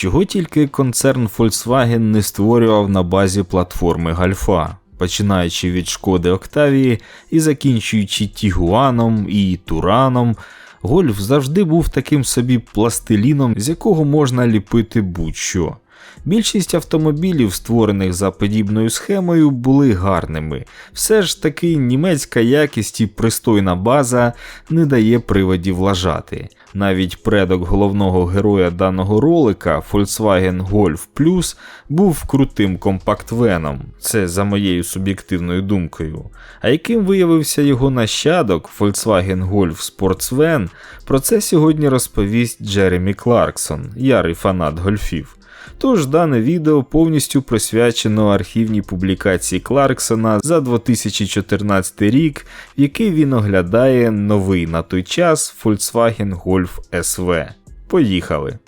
Чого тільки концерн Volkswagen не створював на базі платформи Гальфа, починаючи від шкоди Октавії і закінчуючи Тігуаном і Тураном, Гольф завжди був таким собі пластиліном, з якого можна ліпити будь-що. Більшість автомобілів, створених за подібною схемою, були гарними. Все ж таки німецька якість і пристойна база не дає приводів лажати. Навіть предок головного героя даного ролика Volkswagen Golf Plus був крутим компактвеном, це за моєю суб'єктивною думкою. А яким виявився його нащадок Volkswagen Golf Sportsvan, про це сьогодні розповість Джеремі Кларксон, ярий фанат гольфів. Тож дане відео повністю присвячено архівній публікації Кларксона за 2014 рік, в який він оглядає новий на той час Volkswagen Golf SV. Поїхали!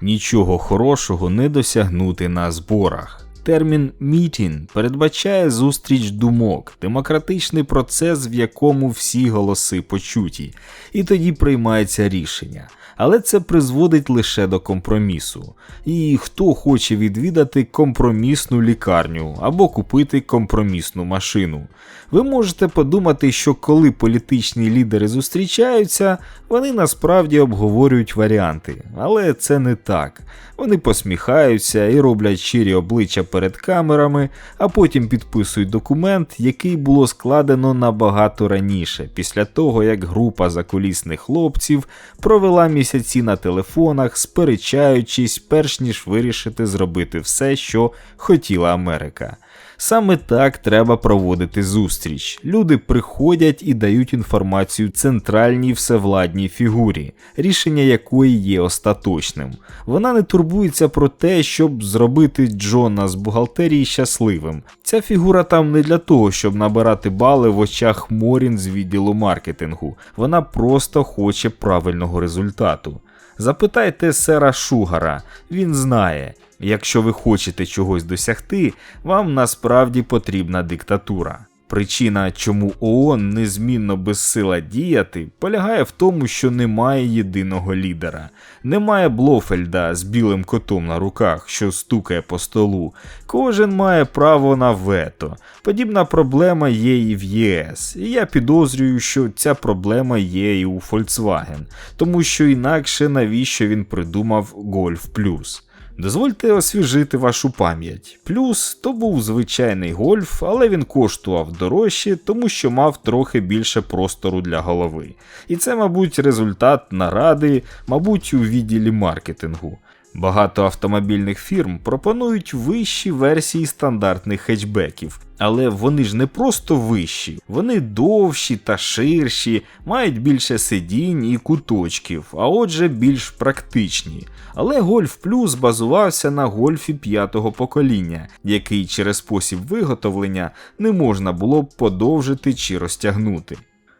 Нічого хорошого не досягнути на зборах. Термін «мітін» передбачає зустріч думок, демократичний процес, в якому всі голоси почуті, і тоді приймається рішення. Але це призводить лише до компромісу. І хто хоче відвідати компромісну лікарню або купити компромісну машину. Ви можете подумати, що коли політичні лідери зустрічаються, вони насправді обговорюють варіанти, але це не так. Вони посміхаються і роблять щирі обличчя перед камерами, а потім підписують документ, який було складено набагато раніше, після того як група закулісних хлопців провела місяці на телефонах, сперечаючись, перш ніж вирішити зробити все, що хотіла Америка. Саме так треба проводити зустріч. Люди приходять і дають інформацію центральній всевладній фігурі, рішення якої є остаточним. Вона не турбується про те, щоб зробити Джона з бухгалтерії щасливим. Ця фігура там не для того, щоб набирати бали в очах Морін з відділу маркетингу. Вона просто хоче правильного результату. Запитайте сера Шугара, він знає. Якщо ви хочете чогось досягти, вам насправді потрібна диктатура. Причина, чому ООН незмінно безсила діяти, полягає в тому, що немає єдиного лідера, немає Блофельда з білим котом на руках, що стукає по столу. Кожен має право на вето. Подібна проблема є і в ЄС. І я підозрюю, що ця проблема є і у Volkswagen, тому що інакше навіщо він придумав Golf Plus. Дозвольте освіжити вашу пам'ять. Плюс то був звичайний гольф, але він коштував дорожче, тому що мав трохи більше простору для голови. І це, мабуть, результат наради, мабуть, у відділі маркетингу. Багато автомобільних фірм пропонують вищі версії стандартних хетчбеків, але вони ж не просто вищі, вони довші та ширші, мають більше сидінь і куточків, а отже більш практичні. Але Гольф Плюс базувався на гольфі п'ятого покоління, який через спосіб виготовлення не можна було б подовжити чи розтягнути.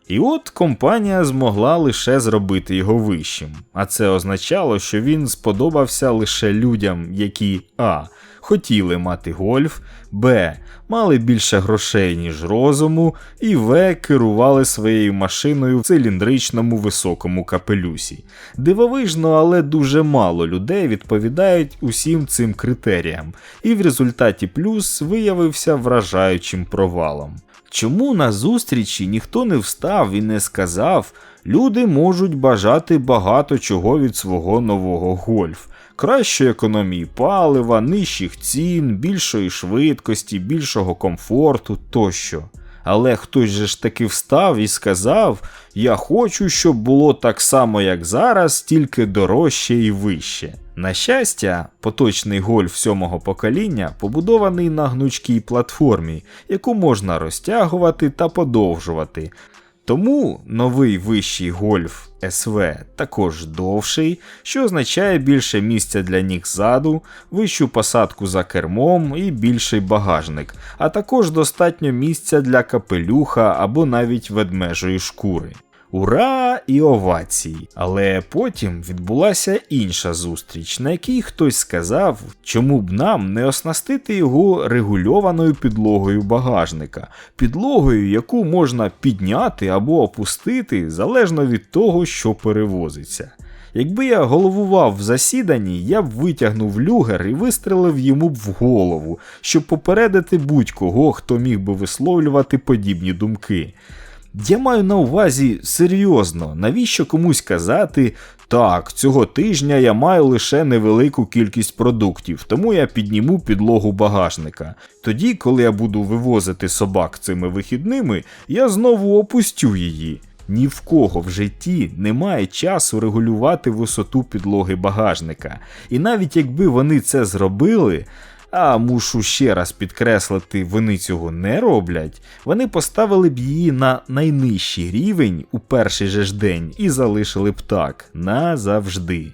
І от компанія змогла лише зробити його вищим, а це означало, що він сподобався лише людям, які а. Хотіли мати гольф, Б. Мали більше грошей, ніж розуму, і В. Керували своєю машиною в циліндричному високому капелюсі. Дивовижно, але дуже мало людей відповідають усім цим критеріям, і в результаті плюс виявився вражаючим провалом. Чому на зустрічі ніхто не встав і не сказав, люди можуть бажати багато чого від свого нового гольф, кращої економії палива, нижчих цін, більшої швидкості, більшого комфорту тощо. Але хтось же ж таки встав і сказав: Я хочу, щоб було так само, як зараз, тільки дорожче і вище. На щастя, поточний гольф сьомого покоління побудований на гнучкій платформі, яку можна розтягувати та подовжувати. Тому новий вищий гольф СВ також довший, що означає більше місця для ніг ззаду, вищу посадку за кермом і більший багажник, а також достатньо місця для капелюха або навіть ведмежої шкури. Ура і овації! Але потім відбулася інша зустріч, на якій хтось сказав, чому б нам не оснастити його регульованою підлогою багажника, підлогою, яку можна підняти або опустити залежно від того, що перевозиться. Якби я головував в засіданні, я б витягнув люгер і вистрелив йому б в голову, щоб попередити будь-кого, хто міг би висловлювати подібні думки. Я маю на увазі серйозно, навіщо комусь казати, так, цього тижня я маю лише невелику кількість продуктів, тому я підніму підлогу багажника. Тоді, коли я буду вивозити собак цими вихідними, я знову опустю її. Ні в кого в житті немає часу регулювати висоту підлоги багажника. І навіть якби вони це зробили, а мушу ще раз підкреслити, вони цього не роблять, вони поставили б її на найнижчий рівень у перший же ж день і залишили б так назавжди.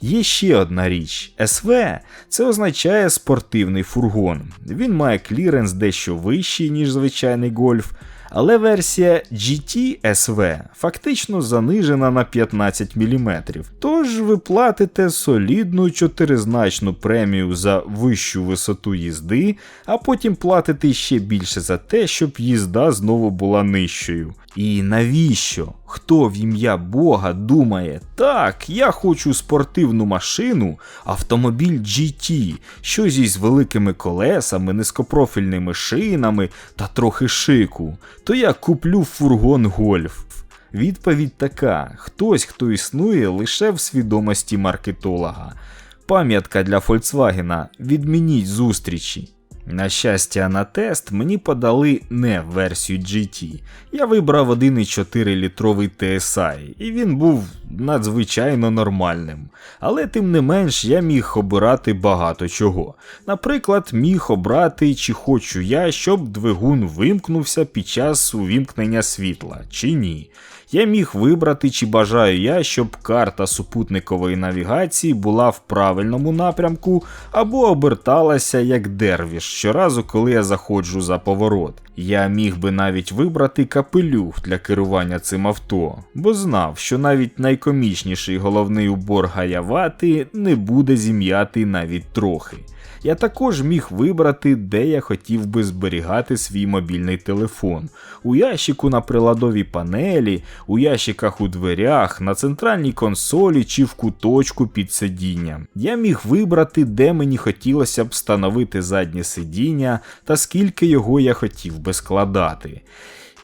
Є ще одна річ: СВ це означає спортивний фургон. Він має кліренс дещо вищий, ніж звичайний гольф. Але версія GT SV фактично занижена на 15 мм. Тож ви платите солідну чотиризначну премію за вищу висоту їзди, а потім платите ще більше за те, щоб їзда знову була нижчою. І навіщо? Хто в ім'я Бога думає, так, я хочу спортивну машину, автомобіль GT, що зі великими колесами, низькопрофільними шинами та трохи шику, то я куплю фургон гольф. Відповідь така: хтось, хто існує лише в свідомості маркетолога. Пам'ятка для Фольксвагена, відмініть зустрічі. На щастя, на тест мені подали не версію GT. Я вибрав 1,4 літровий TSI, і він був надзвичайно нормальним. Але тим не менш я міг обирати багато чого. Наприклад, міг обрати, чи хочу я, щоб двигун вимкнувся під час увімкнення світла, чи ні. Я міг вибрати, чи бажаю я, щоб карта супутникової навігації була в правильному напрямку або оберталася як дервіш щоразу, коли я заходжу за поворот. Я міг би навіть вибрати капелюх для керування цим авто, бо знав, що навіть найкомічніший головний убор гаявати не буде зім'яти навіть трохи. Я також міг вибрати, де я хотів би зберігати свій мобільний телефон. У ящику на приладовій панелі, у ящиках у дверях, на центральній консолі чи в куточку під сидінням. Я міг вибрати, де мені хотілося б встановити заднє сидіння та скільки його я хотів би складати.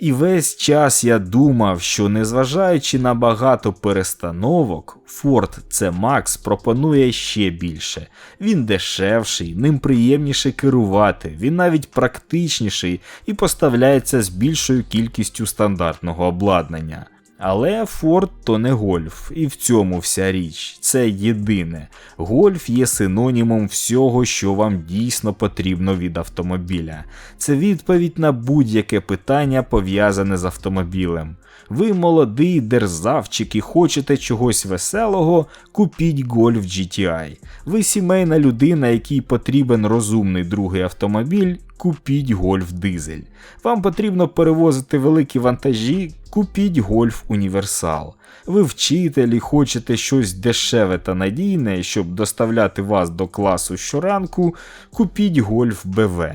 І весь час я думав, що незважаючи на багато перестановок, Ford C Max пропонує ще більше. Він дешевший, ним приємніше керувати, він навіть практичніший і поставляється з більшою кількістю стандартного обладнання. Але Ford то не гольф, і в цьому вся річ. Це єдине. Гольф є синонімом всього, що вам дійсно потрібно від автомобіля. Це відповідь на будь-яке питання пов'язане з автомобілем. Ви молодий дерзавчик і хочете чогось веселого, купіть Golf GTI. Ви сімейна людина, якій потрібен розумний другий автомобіль, купіть Golf дизель. Вам потрібно перевозити великі вантажі, купіть Golf Універсал. Ви вчитель і хочете щось дешеве та надійне, щоб доставляти вас до класу щоранку, купіть Golf БВ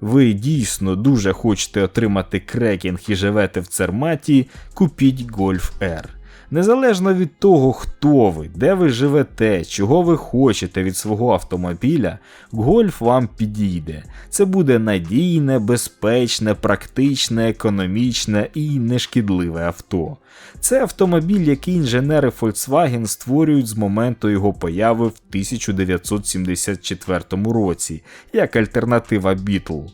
ви дійсно дуже хочете отримати крекінг і живете в Церматі, купіть Golf R. Незалежно від того, хто ви, де ви живете, чого ви хочете від свого автомобіля, гольф вам підійде. Це буде надійне, безпечне, практичне, економічне і нешкідливе авто. Це автомобіль, який інженери Volkswagen створюють з моменту його появи в 1974 році, як альтернатива Beetle.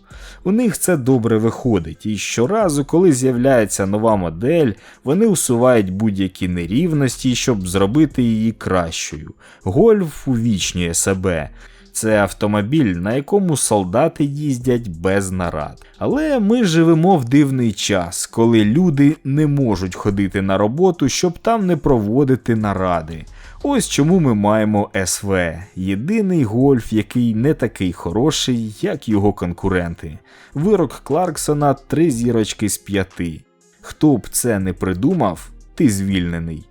У них це добре виходить, і щоразу, коли з'являється нова модель, вони усувають будь-які нерівності, щоб зробити її кращою. Гольф увічнює себе. Це автомобіль, на якому солдати їздять без нарад. Але ми живемо в дивний час, коли люди не можуть ходити на роботу, щоб там не проводити наради. Ось чому ми маємо СВ, єдиний гольф, який не такий хороший, як його конкуренти. Вирок Кларксона три зірочки з п'яти. Хто б це не придумав, ти звільнений.